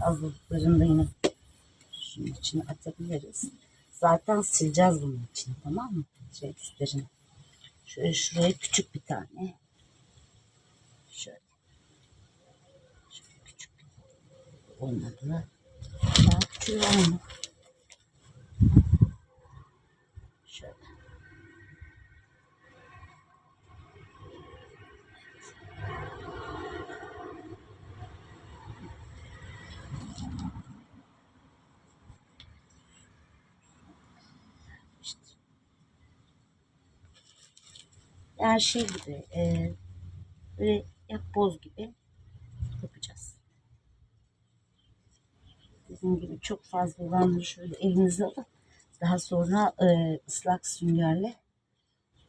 fazlalıklarını da yine şunun içine atabiliriz. Zaten sileceğiz bunun için tamam mı? Şey üstlerini. Şöyle şuraya küçük bir tane. Şöyle. Şöyle küçük. Olmadı? Daha küçüğü var mı? Şöyle. İşte. Yani şey gibi e, böyle yapboz gibi yapacağız. Dediğim gibi çok fazla olanları şöyle elinize alıp daha sonra e, ıslak süngerle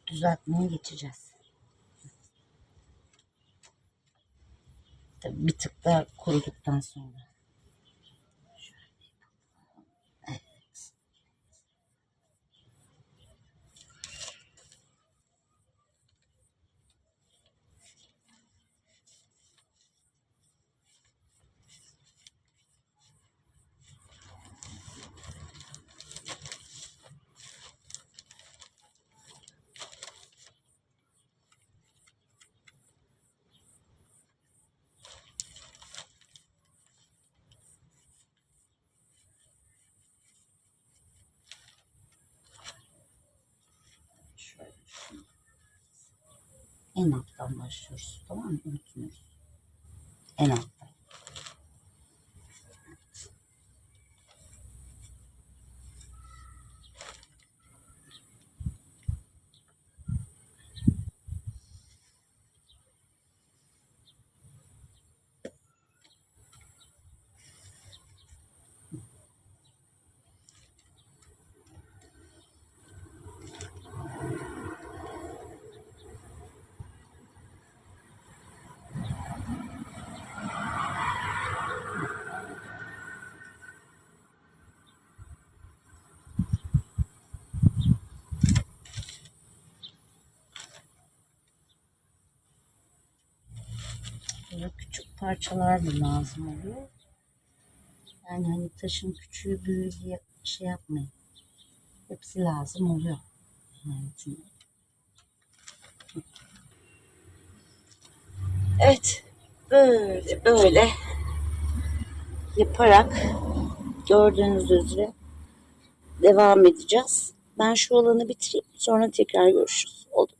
düzeltmeye geçeceğiz. Tabii bir tık daha kuruduktan sonra. En alttan başlıyoruz. Tamam mı? Unutmuyoruz. En alttan. Böyle küçük parçalar da lazım oluyor. Yani hani taşın küçüğü büyüğü diye şey yapmayın. Hepsi lazım oluyor. nihayetinde. Evet. Böyle böyle yaparak gördüğünüz üzere devam edeceğiz. Ben şu alanı bitireyim. Sonra tekrar görüşürüz. Oldu.